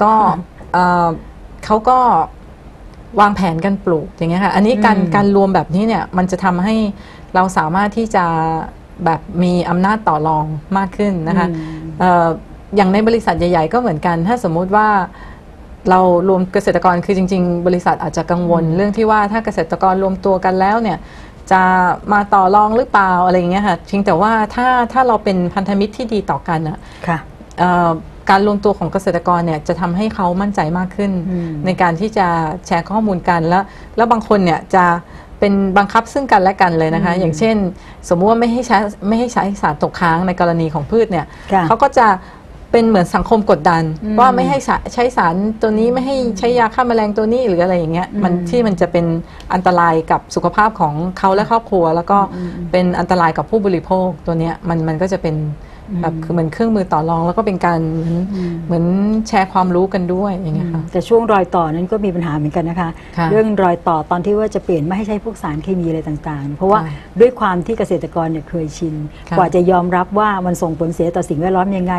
ก็เอ่อเขาก็วางแผนกันปลูกอย่างเงี้ยค่ะอันนี้การอืมการรวมแบบนี้เนี่ยมันจะทำให้เราสามารถที่จะแบบมีอำนาจต่อรองมากขึ้นนะคะอืมเอ่ออย่างในบริษัทใหญ่ ๆ ก็เหมือนกัน ถ้าสมมุติว่าเรารวมเกษตรกรคือจริง ๆ บริษัทอาจจะกังวลเรื่องที่ว่าถ้าเกษตรกรรวมตัวกันแล้วเนี่ยจะมาต่อรองหรือเปล่าอะไรอย่างเงี้ยค่ะเพียงแต่ว่าถ้าถ้าเราเป็นพันธมิตรที่ดีต่อกันอะค่ะเอ่อ การรวมตัวของเกษตรกรเนี่ยจะทำให้เขามั่นใจมากขึ้น อืม ในการที่จะแชร์ข้อมูลกันแล้ว แล้วบางคนเนี่ยจะเป็นบังคับซึ่งกันและกันเลยนะคะอืมอย่างเช่น สมมุติว่าไม่ให้ใช้ไม่ให้ใช้สารตกค้างในกรณีของพืชเนี่ย ค่ะเขาก็จะเป็นเหมือนสังคมกดดัน อืมว่าไม่ให้ใช้ใช้สารตัวนี้ไม่ให้ใช้ยาฆ่าแมลงตัวนี้หรืออะไรอย่างเงี้ยมันอืมที่มันจะเป็นอันตรายกับสุขภาพของเขาและครอบครัว แล้วก็อืมอืมเป็นอันตรายกับผู้บริโภคตัวเนี้ยมันมันก็จะเป็น แบบคือเหมือนเครื่องมือต่อรองแล้วก็เป็นการเหมือนอืมเหมือนแชร์ความรู้กันด้วยอย่างเงี้ยค่ะแต่ช่วงรอยต่อนั้นก็มีปัญหาเหมือนกันนะคะค่ะเรื่องรอยต่อตอนที่ว่าจะเปลี่ยนไม่ให้ใช้พวกสารเคมีอะไรต่างๆ เพราะว่าค่ะด้วยความที่เกษตรกรเนี่ยเคยชินค่ะกว่าจะยอมรับว่ามันส่งผลเสียต่อสิ่งแวดล้อมยังไง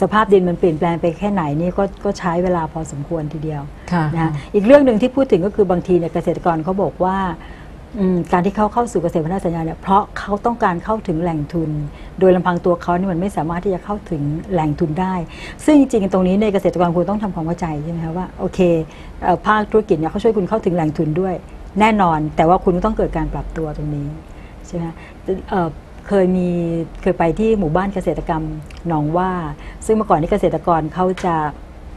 สภาพดินมันเปลี่ยนแปลงไปแค่ไหนนี่ก็ก็ใช้เวลาพอสมควรทีเดียวค่ะนะคะอีกเรื่องหนึ่งที่พูดถึงก็คือบางทีเนี่ยเกษตรกรเขาบอกว่าอืม การที่เขาเข้าสู่เกษตรพันาสัญญาเนี่ยเพราะเขาต้องการเข้าถึงแหล่งทุน โดยลำพังตัวเขานี่มันไม่สามารถที่จะเข้าถึงแหล่งทุนได้ ซึ่งจริงๆตรงนี้ในเกษตรกรคุณต้องทำความเข้าใจใช่ไหมคะว่าโอเคภาคธุรกิจเนี่ยเขาช่วยคุณเข้าถึงแหล่งทุนด้วย แน่นอน แต่ว่าคุณต้องเกิดการปรับตัวตรงนี้ใช่ไหมเคยมีเคยไปที่หมู่บ้านเกษตรกรรมหนองว่า ซึ่งเมื่อก่อนนี้เกษตรกรเขาจะ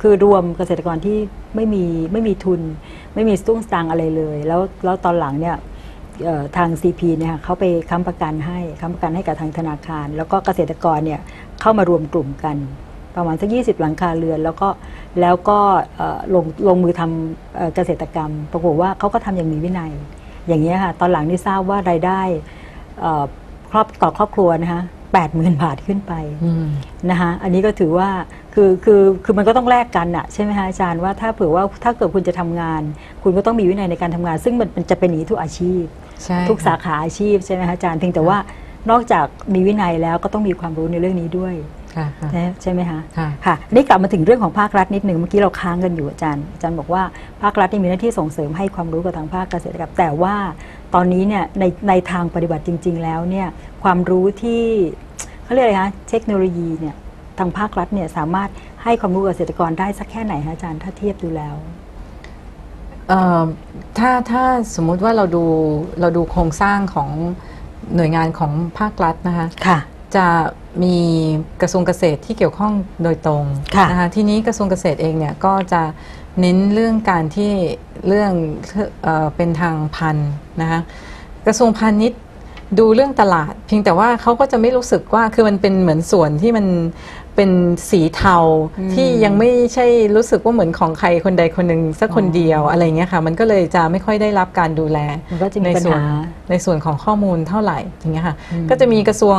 คือรวมเกษตรกรที่ไม่มีไม่มีทุน ไม่มีสตุ้งสตางอะไรเลย แล้วแล้วตอนหลังเนี่ย ทาง CP เนี่ยค่ะเขาไปค้ำประกันให้ค้ำประกันให้กับทางธนาคาร แล้วก็เกษตรกรเนี่ยเข้ามารวมกลุ่มกัน ประมาณสัก 20 หลังคาเรือน แล้วก็แล้วก็เอ่อลงลงมือทำเอ่อเกษตรกรรม ปรากฏว่าเขาก็ทำอย่างมีวินัย อย่างนี้ยค่ะ ตอนหลังนี่ทราบว่ารายได้เอ่อครอบต่อครอบครัวนะคะแปดหมื่นบาทขึ้นไปอืมนะคะอันนี้ก็ถือว่าคือคือคือมันก็ต้องแลกกันอะใช่ไหมคะอาจารย์ว่าถ้าเผื่อว่าถ้าเกิดคุณจะทำงาน คุณก็ต้องมีวินัยในการทำงาน ซึ่งมันมันจะเป็นอย่างนี้ทุกอาชีพ ใช่ ทุกค่ะสาขาอาชีพใช่ไหมคะอาจารย์เพียงแต่ว่านอกจากมีวินัยแล้วก็ต้องมีความรู้ในเรื่องนี้ด้วยค่ะค่ะ นะใช่ไหมคะค่ะ ค่ะอันนี่กลับมาถึงเรื่องของภาครัฐนิดหนึ่งเมื่อกี้เราค้างกันอยู่อาจารย์อาจารย์บอกว่าภาครัฐนี่มีหน้าที่ส่งเสริมให้ความรู้กับทางภาคเกษตรกรรมแต่ว่าตอนนี้เนี่ยในในทางปฏิบัติจริง ๆ แล้วเนี่ยความรู้ที่เขาเรียกอะไรคะเทคโนโลยีเนี่ยทางภาครัฐเนี่ยสามารถให้ความรู้กับเกษตรกรได้สักแค่ไหนคะอาจารย์ถ้าเทียบดูแล้วเอ่อ ถ้าถ้าสมมุติว่าเราดูเราดูโครงสร้างของหน่วยงานของภาครัฐนะคะค่ะ จะมีกระทรวงเกษตรที่เกี่ยวข้องโดยตรงค่ะนะคะทีนี้กระทรวงเกษตรเองเนี่ยก็จะเน้นเรื่องการที่เรื่องเออเป็นทางพันธุ์นะคะกระทรวงพาณิชย์ดูเรื่องตลาด เพียงแต่ว่าเขาก็จะไม่รู้สึกว่าคือมันเป็นเหมือนส่วนที่มัน เป็นสีเทาอืมที่ยังไม่ใช่รู้สึกว่าเหมือนของใครคนใดคนหนึ่งสักคนอ๋อเดียวอะไรเงี้ยค่ะ มันก็เลยจะไม่ค่อยได้รับการดูแลมันก็จะมีในปัญส่วนหาในส่วนของข้อมูลเท่าไหร่อย่างเงี้ยค่ะอืมก็จะมีกระทรวง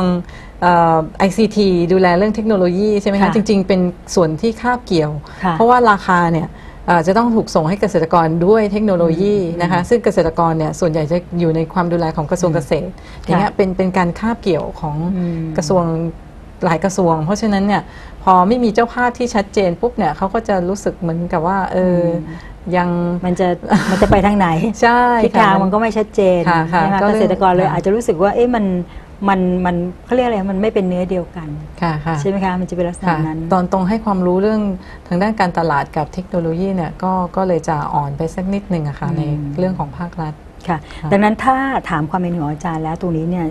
เอ่อ ICT ดูแลเรื่องเทคโนโลยีใช่ไหมคะค่ะจริง ๆ เป็นส่วนที่คาบเกี่ยวค่ะเพราะว่าราคาเนี่ยเอ่อจะต้องถูกส่งให้เกษตรกรด้วยเทคโนโลยีนะคะซึ่งเกษตรกรเนี่ยส่วนใหญ่จะอยู่ในความดูแลของกระทรวงเกษตรอย่างเงี้ยเป็นเป็นการคาบเกี่ยวของอืมกระทรวง หลายกระทรวง เพราะฉะนั้นเนี่ยพอไม่มีเจ้าภาพที่ชัดเจนปุ๊บเนี่ยเขาก็จะรู้สึกเหมือนกับว่าเอออยังมันจะมันจะไปทางไหนใช่ทิศค่ะทางมันก็ไม่ชัดเจนค่ะค่ะใช่ไหมก็เกเลยษตรกรเลยค่ะอาจจะรู้สึกว่าเอ๊ะมันมันมันเขาเรียกอะไรมันไม่เป็นเนื้อเดียวกันค่ะค่ะใช่ไหมคะมันจะเป็นลักษณะค่ะนั้น ตอนตรงให้ความรู้เรื่องทางด้านการตลาดกับเทคโนโลยีเนี่ยก็ก็เลยจะอ่อนไปสักนิดหนึ่งอะค่ะอืมในเรื่องของภาครัฐค่ะค่ะ ดังนั้นถ้าถามความเป็นของอาจารย์แล้วตรงนี้เนี่ย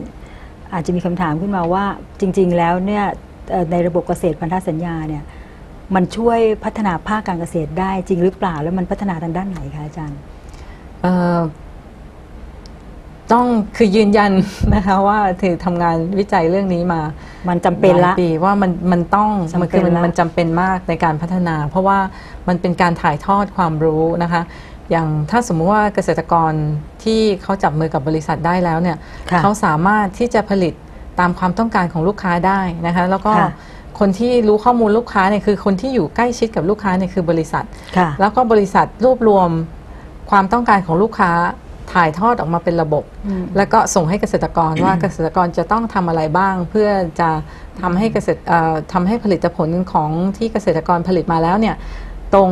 อาจจะมีคำถามขึ้นมาว่าจริง ๆ แล้วเนี่ยเอ่อในระบบเกษตรพันธสัญญาเนี่ยมันช่วยพัฒนาภาคการเกษตรได้จริงหรือเปล่า แล้วมันพัฒนาทางด้านไหนคะอาจารย์เอ่อต้องคือยืนยันนะคะว่าถือทำงานวิจัยเรื่องนี้มา มันจำเป็นหละลายปีว่ามันมันต้องจำเป็นมันคือมันละมันจำเป็นมากในการพัฒนา เพราะว่ามันเป็นการถ่ายทอดความรู้นะคะ อย่างถ้าสมมุติว่าเกษตรกรที่เขาจับมือกับบริษัทได้แล้วเนี่ยค่ะเขาสามารถที่จะผลิตตามความต้องการของลูกค้าได้นะคะ แล้วก็ค่ะคนที่รู้ข้อมูลลูกค้าเนี่ยคือคนที่อยู่ใกล้ชิดกับลูกค้าเนี่ยคือบริษัท ค่ะแล้วก็บริษัทรวบรวมความต้องการของลูกค้าถ่ายทอดออกมาเป็นระบบ อืม แล้วก็ส่งให้เกษตรกรว่าเกษตรกรจะต้องทำอะไรบ้าง เพื่อจะทำให้เกษตรเอ่อทำให้ผลิตผลของที่เกษตรกรผลิตมาแล้วเนี่ยตรง